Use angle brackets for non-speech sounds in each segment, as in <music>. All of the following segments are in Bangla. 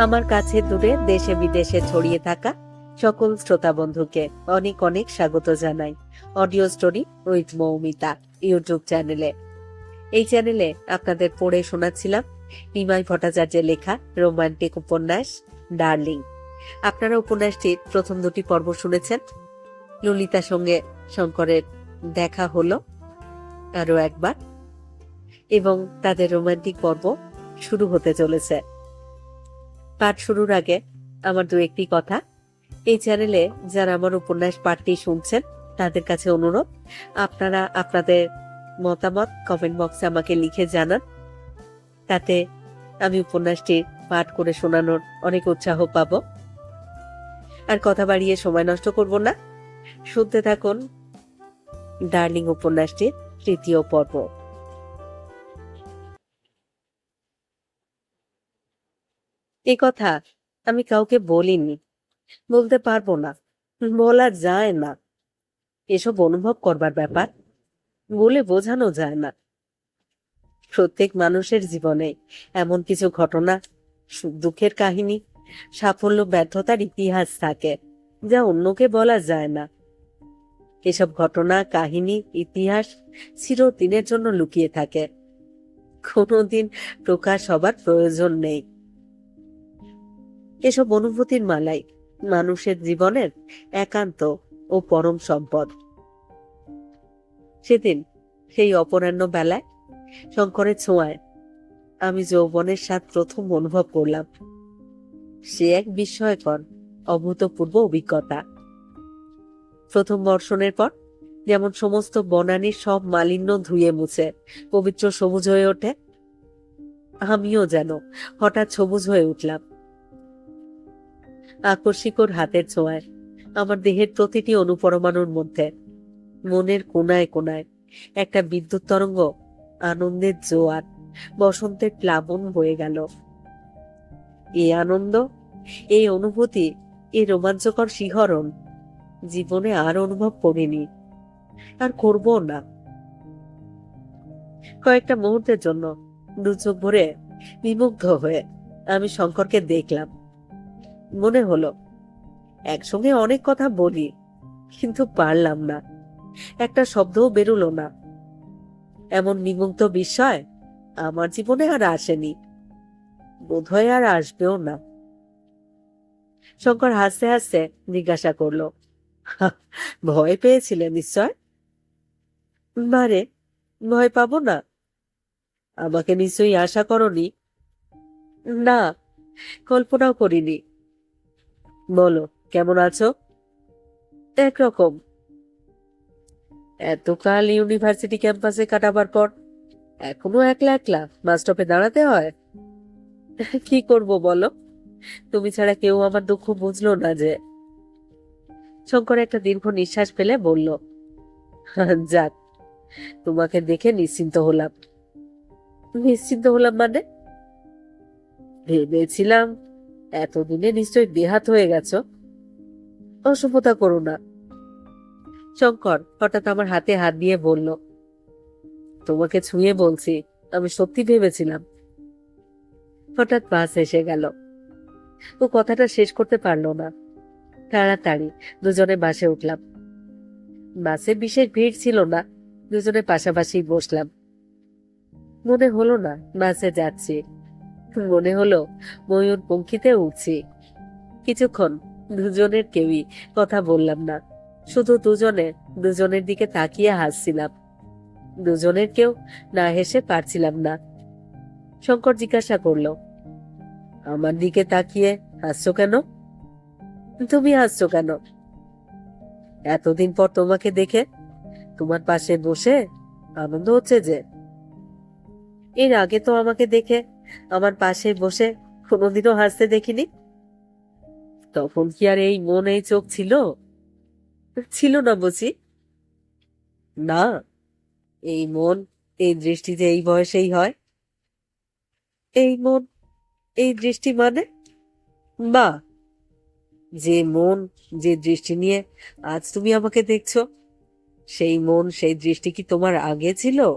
আমার কাছে দূরে দেশে বিদেশে ছড়িয়ে থাকা সকল শ্রোতা বন্ধুকে অনেক অনেক স্বাগত জানাই। Audio story with Moumita YouTube চ্যানেলে। এই চ্যানেলে আপনাদের পড়ে শোনাচ্ছিলাম নিমাই ভট্টাচার্যের লেখা রোমান্টিক উপন্যাস, ডার্লিং। আপনারা উপন্যাসটির প্রথম দুটি পর্ব শুনেছেন। ললিতার সঙ্গে শঙ্করের দেখা হলো আরও একবার। এবং তাদের রোমান্টিক পর্ব শুরু হতে চলেছে। পাঠ শুরুর আগে আমার দু একটি কথা। এই চ্যানেলে যারা আমার উপন্যাস পাঠটি শুনছেন, তাদের কাছে অনুরোধ, আপনারা আপনাদের মতামত কমেন্ট বক্সে আমাকে লিখে জানান। তাতে আমি উপন্যাসটি পাঠ করে শোনানোর অনেক উৎসাহ পাব। আর কথা বাড়িয়ে সময় নষ্ট করব না। শুনতে থাকুন ডার্লিং উপন্যাসটির তৃতীয় পর্ব। এ কথা আমি কাউকে বলিনি। বলতে পারব না। বলা যায় না। এসব অনুভব করবার ব্যাপার বলে বোঝানো যায় না। প্রত্যেক মানুষের জীবনে এমন কিছু ঘটনা, দুঃখের কাহিনী, সাফল্য, ব্যর্থতার ইতিহাস থাকে যা অন্যকে বলা যায় না। এসব ঘটনা, কাহিনী, ইতিহাস চিরদিনের জন্য লুকিয়ে থাকে। কোনোদিন প্রকাশ হবার প্রয়োজন নেই। এসব অনুভূতির মালাই মানুষের জীবনের একান্ত ও পরম সম্পদ। সেদিন সেই অপরাহ্ন বেলায় শঙ্করের ছোঁয়ায় আমি যৌবনের স্বাদ প্রথম অনুভব করলাম। সে এক বিস্ময়কর, অভূতপূর্ব অভিজ্ঞতা। প্রথম বর্ষণের পর যেমন সমস্ত বনানীর সব মালিন্য ধুয়ে মুছে, পবিত্র সবুজ হয়ে ওঠে, আমিও যেন হঠাৎ সবুজ হয়ে উঠলাম। আকস্মিকর হাতের ছোঁয়ায়, আমার দেহের প্রতিটি অনুপরমাণুর মধ্যে, মনের কোনায় কোনায় একটা বিদ্যুৎ তরঙ্গ আনন্দের জোয়ার, বসন্তের প্লাবন বয়ে গেল। এ আনন্দ এই অনুভূতি এই রোমাঞ্চকর শিহরণ, জীবনে আর অনুভব করিনি, আর করব না। কয়েকটা মুহূর্তের জন্য দু চোখ ভরে, বিমুগ্ধ হয়ে, আমি শঙ্করকে দেখলাম। মনে হলো। একসঙ্গে অনেক কথা বলি, কিন্তু পারলাম না। একটা শব্দও বেরুলো না। এমন নিমুগ্ধ বিস্ময় আমার জীবনে আর আসেনি। বোধহয় আর আসবেও না। শঙ্কর হাসতে হাসতে জিজ্ঞাসা করল, ভয় পেয়েছিলে, নিশ্চয়? মারে ভয় পাবো না। আমাকে নিশ্চয়ই আশা করনি। না, কল্পনাও করিনি। বলো, কেমন আছো? একরকম। এতকাল ইউনিভার্সিটি ক্যাম্পাসে কাটাবার পর এখনও একলা একলা বাস স্টপে দাঁড়াতে হয়? কি করব বলো? তুমি ছাড়া কেউ আমার দুঃখ বুঝলো না যে। শঙ্কর একটা দীর্ঘ নিঃশ্বাস ফেলে বলল, যাক, তোমাকে দেখে নিশ্চিন্ত হলাম। নিশ্চিন্ত হলাম মানে? ভেবেছিলাম এতদিনে নিশ্চয়ই বেহাত হয়ে গেছ? অসভ্যতা করো না। শঙ্কর হঠাৎ আমার হাতে হাত দিয়ে বলল, তোমাকে ছুঁয়ে বলছি, আমি সত্যি ভেবেছিলাম। হঠাৎ বাস এসে গেল। ও কথাটা শেষ করতে পারল না। তাড়াতাড়ি দুজনে বাসে উঠলাম। বাসে বিশেষ ভিড় ছিল না, দুজনে পাশাপাশি বসলাম। মনে হলো না বাসে যাচ্ছি। মনে হলো ময়ূর পঙ্খিতে উঠছি। কিছুক্ষণ দুজনের কেউই কথা বললাম না। শুধু দুজনে, দুজনের দিকে তাকিয়ে হাসছিলাম। দুজনের কেউ না হেসে পারছিলাম না। শঙ্কর জিজ্ঞাসা করল, আমার দিকে তাকিয়ে হাসছো কেন? তুমি হাসছো কেন? এতদিন পর তোমাকে দেখে তোমার পাশে বসে আনন্দ হচ্ছে যে? এর আগে তো আমাকে দেখে আমার পাশে বসে কোনোদিনও হাসতে দেখিনি। তখন কি আর এই মন, এই চোখ ছিল? ছিল না বুঝি। না, এই মন, এই দৃষ্টি যে এই বয়সেই হয়। এই মন, এই দৃষ্টি মানে? বা, যে মন, যে দৃষ্টি নিয়ে আজ তুমি আমাকে দেখছ, সেই মন, সেই দৃষ্টি কি তোমার আগে ছিল?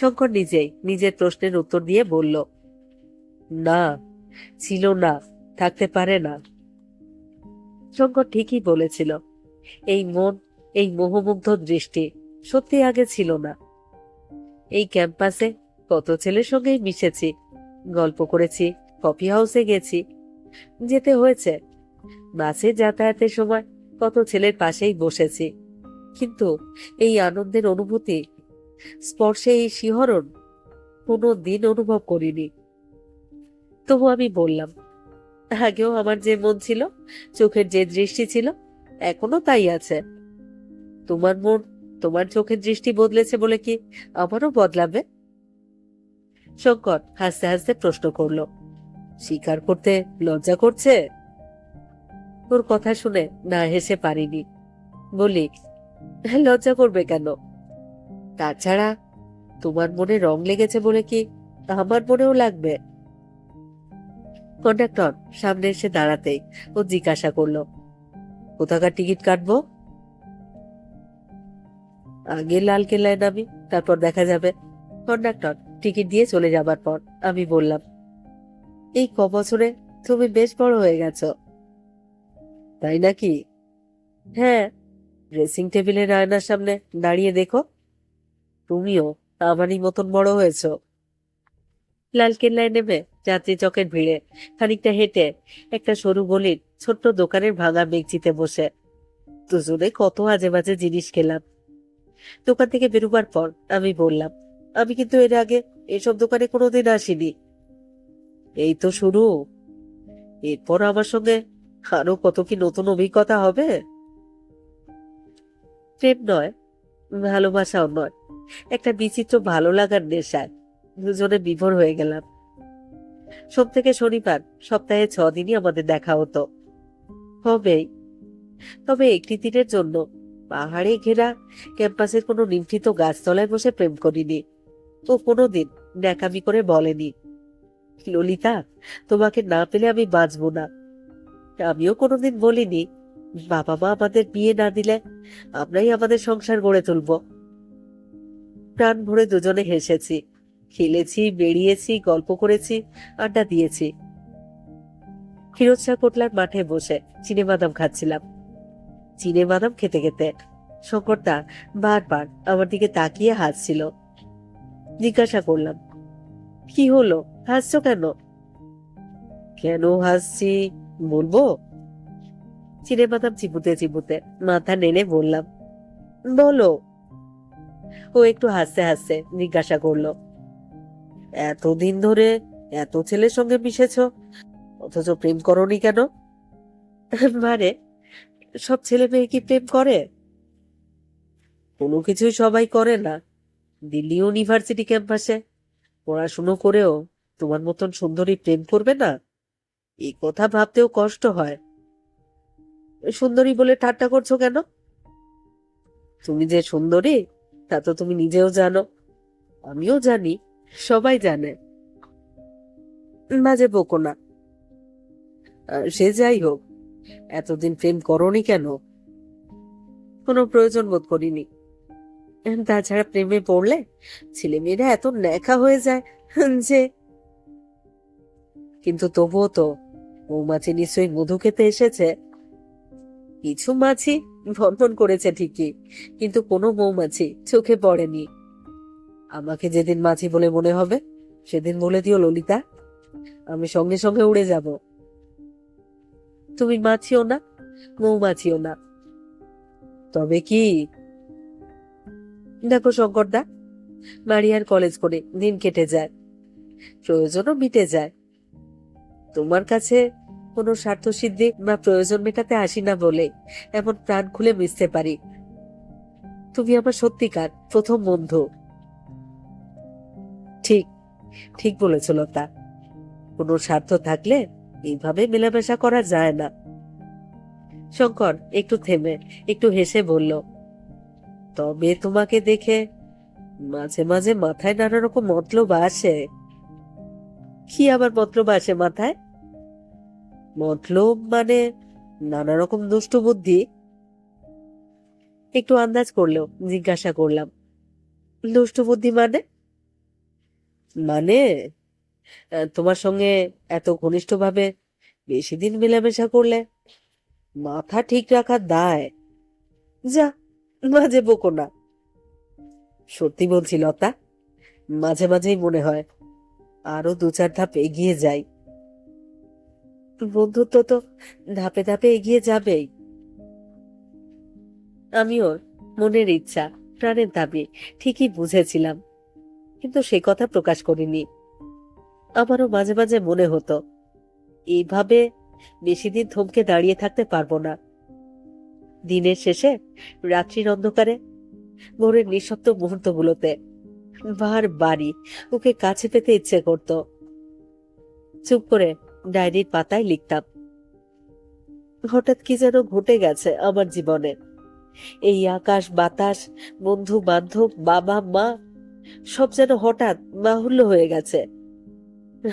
শঙ্কর নিজেই নিজের প্রশ্নের উত্তর দিয়ে বলল, না, ছিল না, থাকতে পারে না। শঙ্কর ঠিকই বলেছিল, এই মন, এই মোহমুগ্ধ দৃষ্টি সত্যি আগে ছিল না। এই ক্যাম্পাসে কত ছেলের সঙ্গেই মিশেছি, গল্প করেছি, কফি হাউসে গেছি, যেতে হয়েছে। বাসে যাতায়াতের সময় কত ছেলের পাশেই বসেছি। কিন্তু এই আনন্দের অনুভূতি স্পর্শে এই শিহরণ কোনো দিন অনুভব করিনি। তবু আমি বললাম আগেও আমার যে মন ছিল চোখের যে দৃষ্টি ছিল এখনও তাই আছে। তোমার মন তোমার চোখের দৃষ্টি বদলেছে বলে কি আমারও বদলাবে? শঙ্কর হাসতে হাসতে প্রশ্ন করল স্বীকার করতে লজ্জা করছে? তোর কথা শুনে না হেসে পারিনি। বলি "হ্যাঁ, লজ্জা করবে কেন? তাছাড়া তোমার মনে রং লেগেছে বলে কি আমার মনেও লাগবে? কন্ডাক্টর সামনে এসে দাঁড়াতেই ও জিজ্ঞাসা করল, কোথাকার টিকিট কাটবো? আগে লাল কেল্লায় নামি, তারপর দেখা যাবে। কন্ডাক্টর টিকিট দিয়ে চলে যাবার পর আমি বললাম, এই ক বছরে তুমি বেশ বড় হয়ে গেছো। তাই নাকি? হ্যাঁ ড্রেসিং টেবিলের আয়নার সামনে দাঁড়িয়ে দেখো। তুমিও আমারই মতন বড় হয়েছো। লালকেল্লায় নেমে যাত্রী চকের ভিড়ে খানিকটা হেঁটে একটা সরু গলির ছোট্ট দোকানের ভাঙা মেঘচিতে বসে দুজনে কত আজে বাজে জিনিস খেলাম। দোকান থেকে বেরোবার পর আমি বললাম, আমি কিন্তু এর আগে এসব দোকানে কোনোদিন আসিনি। এই তো শুরু। এরপর আমার সঙ্গে আরও কত কি নতুন অভিজ্ঞতা হবে? প্রেম নয় ভালোবাসাও নয়। একটা বিচিত্র ভালো লাগার নেশায় দুজনে বিভোর হয়ে গেলাম। সোম থেকে শনিবার, সপ্তাহে ছ দিনই আমাদের দেখা হতো। হবেই। তবে একটি দিনের জন্য পাহাড়ে ঘেরা ক্যাম্পাসের কোনো নিমঠিত গাছতলায় বসে প্রেম করিনি। ও কোনোদিন ন্যাকামি করে বলেনি, ললিতা, তোমাকে না পেলে আমি বাঁচবো না। আমিও কোনোদিন বলিনি বাবা মা আমাদের বিয়ে না দিলে আমরাই আমাদের সংসার গড়ে তুলব। প্রাণ ভরে দুজনে হেসেছি, খেলেছি, বেরিয়েছি, গল্প করেছি, আড্ডা দিয়েছি। ফিরোজ শাহ কোটলার মাঠে বসে চিনে বাদাম খাচ্ছিলাম। চিনে বাদাম খেতে খেতে শঙ্করদা বারবার আমার দিকে তাকিয়ে হাসছিল। জিজ্ঞাসা করলাম, কি হলো? হাসছো কেন? কেন হাসছি? বলব? চিনে বাদাম চিবুতে চিবুতে মাথা নেড়ে বললাম, বলো। ও একটু হাসতে হাসতে জিজ্ঞাসা করল, এতদিন ধরে এত ছেলের সঙ্গে মিশেছ? অথচ প্রেম করনি কেন? মানে সব ছেলে মেয়ে কি প্রেম করে? কোনো কিছুই সবাই করে না। দিল্লি ইউনিভার্সিটি ক্যাম্পাসে পড়াশুনো করেও তোমার মতন সুন্দরী প্রেম করবে না? এই কথা ভাবতেও কষ্ট হয়। সুন্দরী বলে ঠাট্টা করছ কেন? তুমি যে সুন্দরী, তা তো তুমি নিজেও জানো। আমিও জানি, সবাই জানে। মাঝে বকো না। সে যাই হোক, এতদিন প্রেম করনি কেন? কোনো প্রয়োজন বোধ করিনি। তাছাড়া প্রেমে পড়লে ছেলেমেয়েরা এত ন্যাকা হয়ে যায়, যে। কিন্তু তবুও তো মৌমাছি নিশ্চয়ই মধু খেতে এসেছে। কিছু মাছি ভনভন করেছে ঠিকই, কিন্তু কোনো মৌমাছি চোখে পড়েনি। আমাকে যেদিন মাছি বলে মনে হবে, সেদিন বলে দিও ললিতা, আমি সঙ্গে সঙ্গে উড়ে যাব। তুমি মাছিও না, মৌমাছিও না। তবে কি? দেখো শঙ্করদা, মারিয়ার কলেজ করে দিন কেটে যায়, প্রয়োজনও মিটে যায়। তোমার কাছে কোনো স্বার্থ সিদ্ধি বা প্রয়োজন মেটাতে আসি না বলে এমন প্রাণ খুলে মিশতে পারি। তুমি আমার সত্যিকার প্রথম বন্ধু। ঠিক ঠিক বলেছ লতা। কোনো স্বার্থ থাকলে এইভাবে মেলামেশা করা যায় না। শঙ্কর একটু থেমে, একটু হেসে বলল, তবে তোমাকে দেখে মাঝে মাঝে মাথায় নানা রকম মতলব আসে। কি আবার মতলব আসে মাথায়? মতলব মানে নানা রকম দুষ্টু বুদ্ধি। একটু আন্দাজ করলেও, জিজ্ঞাসা করলাম, দুষ্টু বুদ্ধি মানে? মানে তোমার সঙ্গে এত ঘনিষ্ঠভাবে বেশি দিন মেলামেশা করলে মাথা ঠিক রাখার দায়। যা, মাঝে বোকো না। সত্যি বলছি লতা, মাঝে মাঝেই মনে হয় আরও দু চার ধাপ এগিয়ে যাই। বন্ধুত্ব তো ধাপে ধাপে এগিয়ে যাবেই। আমিও মনের ইচ্ছা, প্রাণের দাবি ঠিকই বুঝেছিলাম, কিন্তু সে কথা প্রকাশ করিনি। আমারও মাঝে মাঝে মনে হতো, এইভাবে বেশি দিন থমকে দাঁড়িয়ে থাকতে পারব না। দিনের শেষে, রাত্রির অন্ধকারে, ভোরের নিঃশব্দ মুহূর্তগুলোতে বার বাড়ি, ওকে কাছে পেতে ইচ্ছে করত। চুপ করে ডায়েরির পাতায় লিখতাম। হঠাৎ কি যেন ঘটে গেছে আমার জীবনে। এই আকাশ, বাতাস, বন্ধু, বান্ধব, বাবা, মা, সব যেন হঠাৎ বাহুল্য হয়ে গেছে।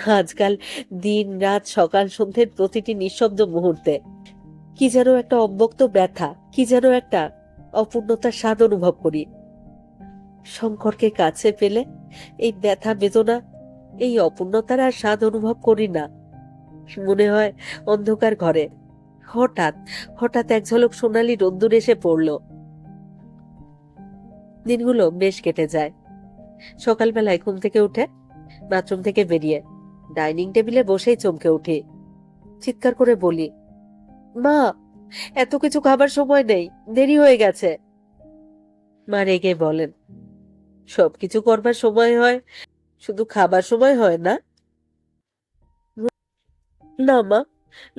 আজকাল দিন, রাত, সকাল, সন্ধ্যের প্রতিটি নিঃশব্দ মুহূর্তে কি যেন একটা অব্যক্ত ব্যথা, কি যেন একটা অপূর্ণতার স্বাদ অনুভব করি। শঙ্করকে কাছে পেলে এই ব্যথা, বেদনা, এই অপূর্ণতার আর স্বাদ অনুভব করি না। মনে হয় অন্ধকার ঘরে। হঠাৎ হঠাৎ এক ঝলক সোনালি রোদ্দুর এসে পড়ল। দিনগুলো বেশ কেটে যায়। সকালবেলায় ঘুম থেকে উঠে, বাথরুম থেকে বেরিয়ে, ডাইনিং টেবিলে বসেই চমকে উঠি। চিৎকার করে বলি, মা, এত কিছু খাবার সময় নেই, দেরি হয়ে গেছে। মা রেগে বলেন, সবকিছু করবার সময় হয়, শুধু খাবার সময় হয় না না, মা।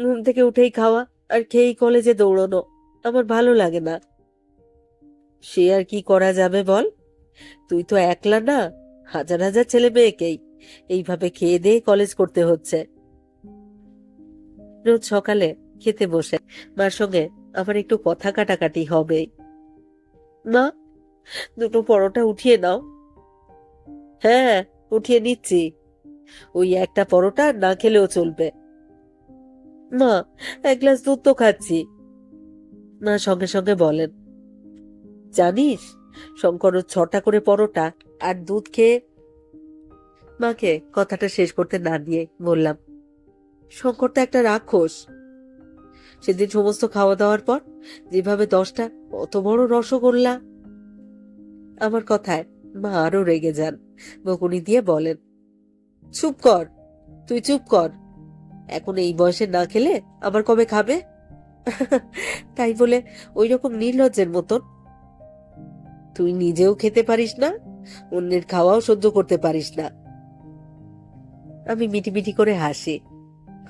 ঘুম থেকে উঠেই খাওয়া আর খেয়েই কলেজে দৌড়ানো আমার ভালো লাগে না। সে আর কি করা যাবে বল? তুই তো একলা না, হাজার হাজার ছেলে মেয়েকেই এইভাবে খেয়ে দিয়ে কলেজ করতে হচ্ছে। রোজ সকালে খেতে বসে, মার সঙ্গে আমার একটু কথা কাটাকাটি হবে। মা, দুটো পরোটা উঠিয়ে নাও। হ্যাঁ উঠিয়ে নিচ্ছি। ওই একটা পরোটা না খেলেও চলবে। মা, এক গ্লাস দুধ তো খাচ্ছি। মা সঙ্গে সঙ্গে বলেন, জানিস শঙ্কর ছটা করে পরোটা আর দুধ খেয়ে মাকে কথাটা শেষ করতে না দিয়ে বললাম, শঙ্কর তো একটা রাক্ষস। সেদিন সমস্ত খাওয়া দাওয়ার পর যেভাবে দশটা অত বড় রসগোল্লা। আমার কথায় মা আরও রেগে যান, বকুনি দিয়ে বলেন, চুপ কর, তুই চুপ কর এখন এই বয়সে না খেলে আবার কবে খাবে? তাই বলে ওই রকম নির্লজ্জের মতন। তুই নিজেও খেতে পারিস না, অন্যের খাওয়াও সহ্য করতে পারিস না। আমি মিটি মিটি করে হাসি,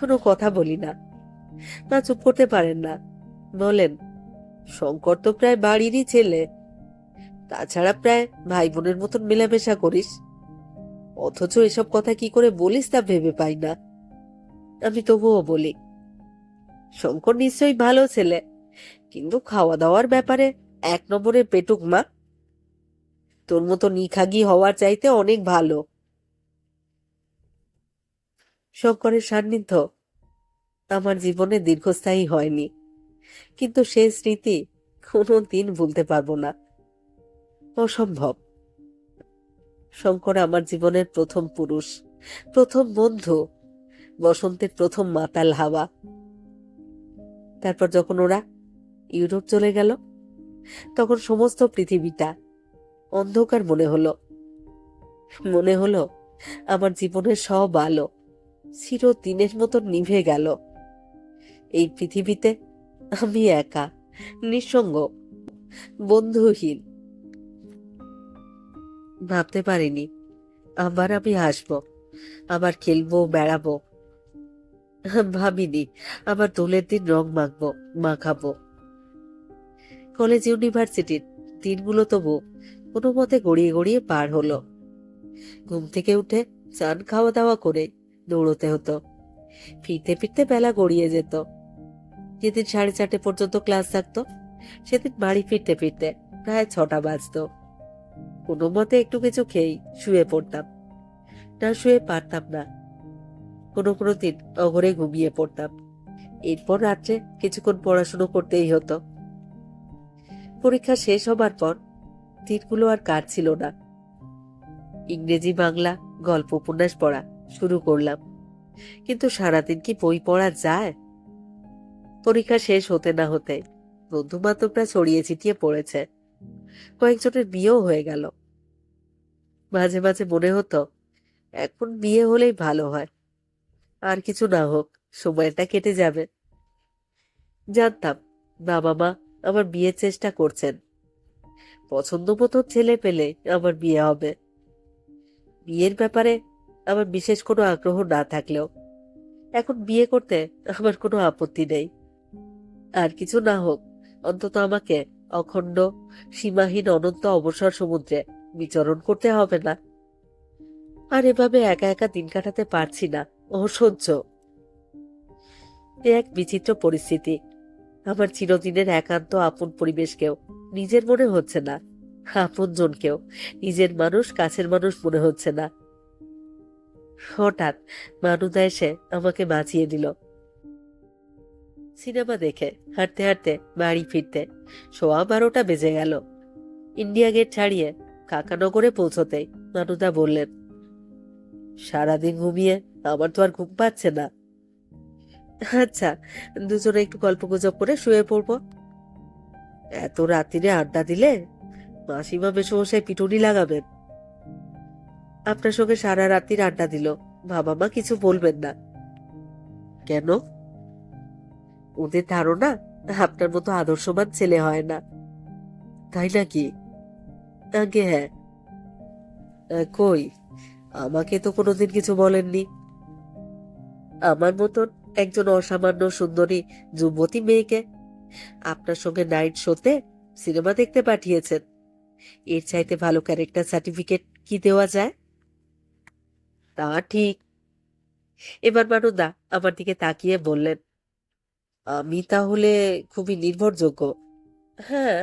কোনো কথা বলি না। মা চুপ করতে পারেন না, বলেন, শঙ্কর তো প্রায় বাড়িরই ছেলে। তাছাড়া প্রায় ভাই বোনের মতন মেলামেশা করিস। অথচ এসব কথা কি করে বলিস তা ভেবে পাই না। আমি তবুও বলি, শঙ্কর নিশ্চয়ই ভালো ছেলে, কিন্তু খাওয়া দাওয়ার ব্যাপারে এক নম্বরে পেটুক মা। তোর মতো নিখাগি হওয়ার চাইতে অনেক ভালো। শঙ্করের সান্নিধ্য আমার জীবনে দীর্ঘস্থায়ী হয়নি, কিন্তু সে স্মৃতি কোনো দিন ভুলতে পারব না। অসম্ভব। শঙ্কর আমার জীবনের প্রথম পুরুষ, প্রথম বন্ধু বসন্তের প্রথম মাতাল হাওয়া। তারপর যখন ওরা ইউরোপ চলে গেল, তখন সমস্ত পৃথিবীটা অন্ধকার মনে হলো। মনে হলো আমার জীবনের সব আলো চিরদিনের মতো নিভে গেল। এই পৃথিবীতে আমি একা, নিঃসঙ্গ, বন্ধুহীন। ভাবতে পারিনি, আবার আমি আসব আবার খেলব, বেড়াবো <laughs> ভাবিনি, আবার দোলের দিন রং মাখবো, মাখাবো। কলেজ ইউনিভার্সিটির দিনগুলো তবু কোনো মতে গড়িয়ে গড়িয়ে পার হলো। ঘুম থেকে উঠে চান খাওয়া দাওয়া করে দৌড়তে হতো। ফিরতে ফিরতে বেলা গড়িয়ে যেত। যেদিন সাড়ে চারটে পর্যন্ত ক্লাস থাকতো, সেদিন বাড়ি ফিরতে ফিরতে প্রায় ছটা বাজতো। কোনো মতে একটু কিছু খেয়েই শুয়ে পড়তাম। না শুয়ে পারতাম না। কোনো কোনো দিন অঘরে ঘুমিয়ে পড়তাম। এরপর রাত্রে কিছুক্ষণ পড়াশুনো করতেই হতো। পরীক্ষা শেষ হবার পর দিনগুলো আর কাটছিল না। ইংরেজি, বাংলা, গল্প, উপন্যাস পড়া শুরু করলাম। কিন্তু সারাদিন কি বই পড়া যায়? পরীক্ষা শেষ হতে না হতে বন্ধু বান্ধবরা ছড়িয়ে ছিটিয়ে পড়েছে। কয়েকজনের বিয়েও হয়ে গেল। মাঝে মাঝে মনে হতো, এখন বিয়ে হলেই ভালো হয়। আর কিছু না হোক, সময়টা কেটে যাবে। জানতাম বাবা মা আমার বিয়ের চেষ্টা করছেন। পছন্দ মতো ছেলে পেলে আমার বিয়ে হবে। বিয়ের ব্যাপারে আমার বিশেষ কোনো আগ্রহ না থাকলেও, এখন বিয়ে করতে আমার কোনো আপত্তি নেই। আর কিছু না হোক, অন্তত আমাকে অখণ্ড, সীমাহীন, অনন্ত অবসর সমুদ্রে বিচরণ করতে হবে না। আর এভাবে একা একা দিন কাটাতে পারছি না। অসহ্য। এ এক বিচিত্র পরিস্থিতি। আমার চিরদিনের একান্ত আপন পরিবেশকেও নিজের মনে হচ্ছে না। আপন জনকেও নিজের মানুষ, কাছের মানুষ মনে হচ্ছে না। হঠাৎ মানুদা এসে আমাকে বাঁচিয়ে দিল। সিনেমা দেখে, হাঁটতে হাঁটতে, বাড়ি ফিরতে, সোয়া বারোটা বেজে গেল। ইন্ডিয়া গেট ছাড়িয়ে কাকানগরে পৌঁছতেই মানুদা বললেন, সারাদিন ঘুমিয়ে আমার তো আর ঘুম পাচ্ছে না। আচ্ছা দুজনে একটু গল্প গুজব করে শুয়ে পড়ব। এত রাত্রিরে আড্ডা দিলে? মাসিমা বেশ মেসমশাই পিটুনি লাগাবেন। আপনার সঙ্গে সারা রাত্রির আড্ডা দিল। বাবা মা কিছু বলবেন না। কেন? ওদের ধারণা, আপনার মতো আদর্শবান ছেলে হয় না। তাই নাকি? আগে হ্যাঁ। কই? আমাকে তো কোনোদিন কিছু বলেননি। আমার মতন একজন অসামান্য সুন্দরী যুবতী মেয়েকে আপনার সঙ্গে নাইট শোতে সিনেমা দেখতে পাঠিয়েছেন। এর চাইতে ভালো ক্যারেক্টার সার্টিফিকেট কি দেওয়া যায়? তা ঠিক। এবার মানুদা আমার দিকে তাকিয়ে বললেন, আমি তাহলে খুবই নির্ভরযোগ্য। হ্যাঁ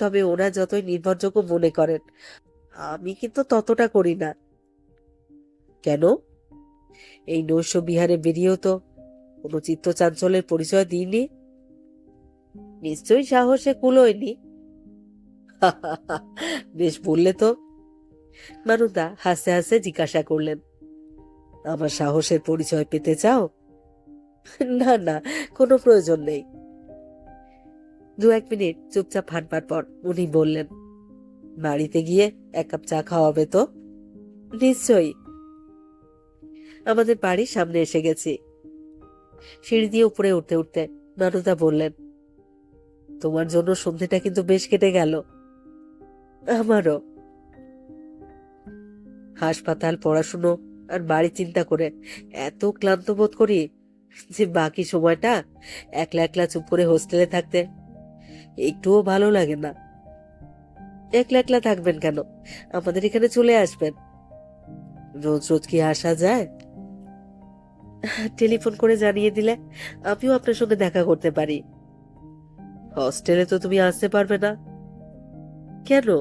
তবে ওরা যতই নির্ভরযোগ্য মনে করেন, আমি কিন্তু ততটা করি না। কেন? এই নৈশ বিহারে বেরিয়েও তো কোনো চিত্ত চাঞ্চল্যের পরিচয় দিইনি? নিশ্চয়ই সাহসে কুলোয়নি <laughs> বেশ বললে তো। মানুদা হাসতে হাসতে জিজ্ঞাসা করলেন, আমার সাহসের পরিচয় পেতে চাও? <laughs> না না, কোনো প্রয়োজন নেই। দু এক মিনিট চুপচাপ হাঁটবার পর উনি বললেন, বাড়িতে গিয়ে এক কাপ চা খাওয়াবে তো? নিশ্চয়ই আমাদের বাড়ির সামনে এসে গেছি। সিঁড়ি দিয়ে উপরে উঠতে উঠতে নানুদা বললেন, তোমার জন্য সন্ধেটা কিন্তু বেশ কেটে গেল। আমারও। হাসপাতাল, পড়াশুনো আর বাড়ি চিন্তা করে এত ক্লান্ত বোধ করি যে বাকি সময়টা একলা একলা চুপ করে হোস্টেলে থাকতে একটুও ভালো লাগে না। একলা একলা থাকবেন কেন? আমাদের এখানে চলে আসবেন। রোজ রোজ কি আসা যায়? টেলিফোন করে জানিয়ে দিলে, আমিও আপনার সঙ্গে দেখা করতে পারি। হস্টেলে তো তুমি আসতে পারবে না। কেন?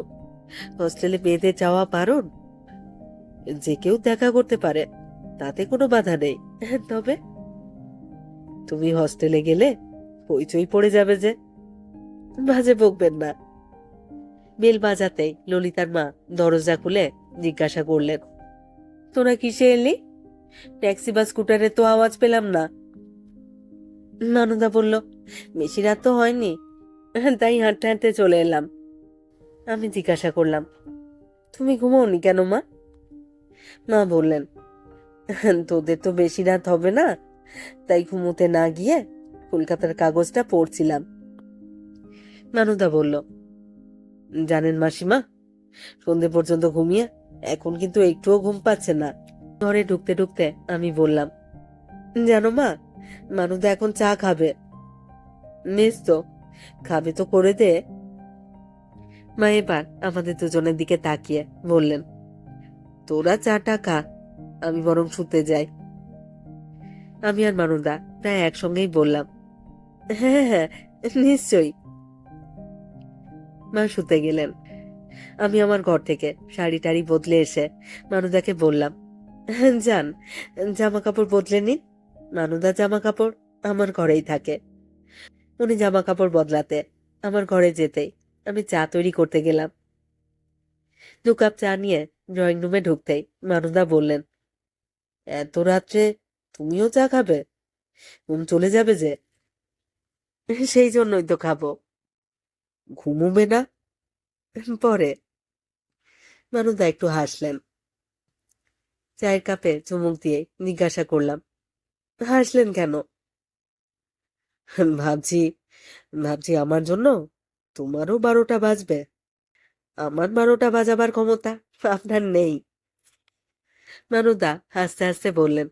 হস্টেলে মেয়েদের যাওয়া বারণ? যে কেউ দেখা করতে পারে, তাতে কোনো বাধা নেই। তবে? তুমি হস্টেলে গেলে হইচই পড়ে যাবে যে। বাজে বকবেন না। বেল বাজাতেই ললিতার মা দরজা খুলে জিজ্ঞাসা করলেন, তোরা কিসে এলি? ট্যাক্সি বা স্কুটারে তো আওয়াজ পেলাম না। নানুদা বলল, বেশি রাত তো হয়নি। তাই হাঁটতে হাঁটতে চলে এলাম। আমি জিজ্ঞাসা করলাম, তুমি ঘুমোনি কেন মা? মা বললেন, তোদের তো বেশি রাত হবে না, তাই ঘুমোতে না গিয়ে কলকাতার কাগজটা পড়ছিলাম। নানুদা বলল, জানেন মাসিমা, সন্ধে পর্যন্ত ঘুমিয়ে এখন কিন্তু একটুও ঘুম পাচ্ছে না। ঘরে ঢুকতে ঢুকতে আমি বললাম, জানো মা মানুদা এখন চা খাবে। নিস তো, খাবে তো করে দে। মা এবার আমাদের দুজনের দিকে তাকিয়ে বললেন, তোরা চাটা খা, আমি বরং শুতে যাই। আমি আর মানুদা প্রায় একসঙ্গেই বললাম হ্যাঁ হ্যাঁ নিশ্চয়ই। মা শুতে গেলেন। আমি আমার ঘর থেকে শাড়ি টাড়ি বদলে এসে মানুদাকে বললাম <laughs> যান জামা কাপড় বদলে নিন। মানুদা জামা কাপড় আমার ঘরেই থাকে। উনি জামা কাপড় বদলাতে আমার ঘরে যেতেই আমি চা তৈরি করতে গেলাম। দু কাপ চা নিয়ে ড্রয়িং রুমে ঢুকতেই মানুদা বললেন, এত রাত্রে তুমিও চা খাবে? ঘুম চলে যাবে যে? <laughs> সেই জন্যই তো খাব। ঘুমোবে না? পরে। মানুদা একটু হাসলেন। চায়ের কাপে চুমুক দিয়ে জিজ্ঞাসা করলাম, হাসলেন কেন? ভাবছি ভাবছি আমার জন্য তোমারও বারোটা বাজবে। আমার বারোটা বাজাবার ক্ষমতা আপনার নেই। মানুদা হাসতে হাসতে বললেন,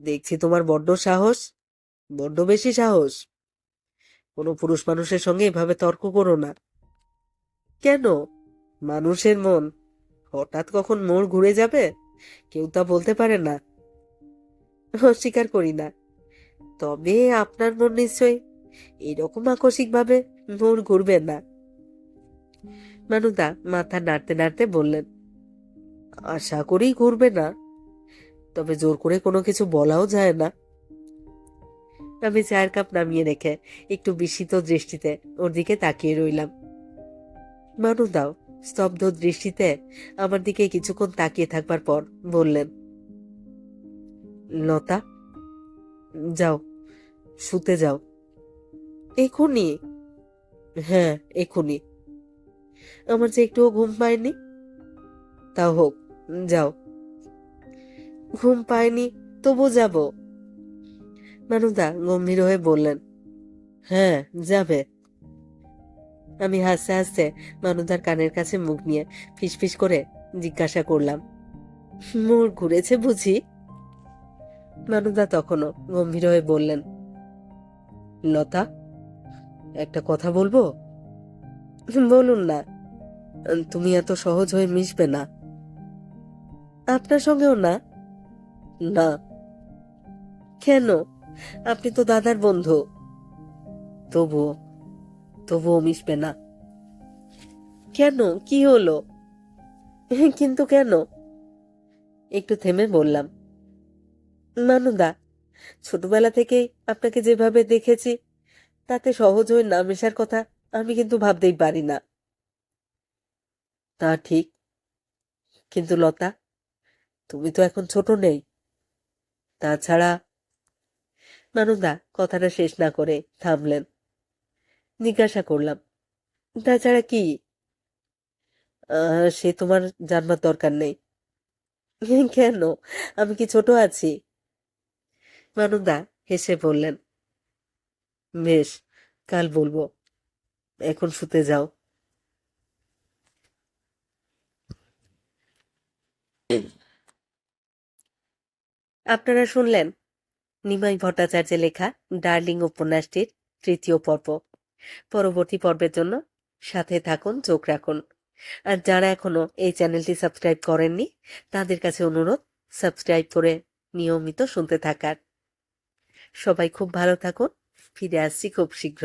দেখছি তোমার বড্ড সাহস, বড্ড বেশি সাহস। কোনো পুরুষ মানুষের সঙ্গে এভাবে তর্ক করো না। কেন? মানুষের মন হঠাৎ কখন মোড় ঘুরে যাবে? কেউ তা বলতে পারে না। <laughs> অস্বীকার করি না। তবে আপনার মন নিশ্চয়ই এরকম আকস্মিকভাবে মোড় ঘুরবে না। মানুদা মাথা নাড়তে নাড়তে বললেন, আশা করি ঘুরবে না। তবে জোর করে কোনো কিছু বলাও যায় না। আমি চায়ের কাপ নামিয়ে রেখে একটু বিস্মিত দৃষ্টিতে ওর দিকে তাকিয়ে রইলাম। মানুদাও স্তব্ধ দৃষ্টিতে আমার দিকে কিছুক্ষণ তাকিয়ে থাকবার পর বললেন, লতা, যাও, শুতে যাও। এখনই হ্যাঁ এখনই আমার যে একটুও ঘুম পায়নি? তা হোক, যাও। ঘুম পায়নি তবু যাব? মানুদা গম্ভীর হয়ে বললেন হ্যাঁ যাবে। আমি হাসতে হাসতে মানুদার কানের কাছে মুখ নিয়ে ফিসফিস করে জিজ্ঞাসা করলাম, মোর ঘুরেছে বুঝি? মানুদা তখনও গম্ভীর হয়ে বললেন, লতা, একটা কথা বলব? বলুন না, তুমি এত সহজ হয়ে মিশবে না। আপনার সঙ্গেও না? না। কেন? আপনি তো দাদার বন্ধু। তবুও তবুও মিশবে না। কেন? কি হলো? <laughs> কিন্তু কেন? একটু থেমে বললাম মানুদা ছোটবেলা থেকেই আপনাকে যেভাবে দেখেছি, তাতে সহজ হয়ে না মেশার কথা আমি কিন্তু ভাবতেই পারি না। তা ঠিক। কিন্তু লতা, তুমি তো এখন ছোট নেই। তাছাড়া মানুদা কথাটা শেষ না করে থামলেন। জিজ্ঞাসা করলাম, তাছাড়া কি? সে তোমার জানবার দরকার নেই। কেন? আমি কি ছোট আছি? মানুদা হেসে বললেন, বেশ, কাল বলব, এখন শুতে যাও। আপনারা শুনলেন নিমাই ভট্টাচার্যের লেখা ডার্লিং উপন্যাসটির তৃতীয় পর্ব। পরবর্তী পর্বের জন্য সাথে থাকুন, চোখ রাখুন। আর যারা এখনও এই চ্যানেলটি সাবস্ক্রাইব করেননি, তাদের কাছে অনুরোধ, সাবস্ক্রাইব করে নিয়মিত শুনতে থাকার। সবাই খুব ভালো থাকুন, ফিরে আসছি খুব শীঘ্র।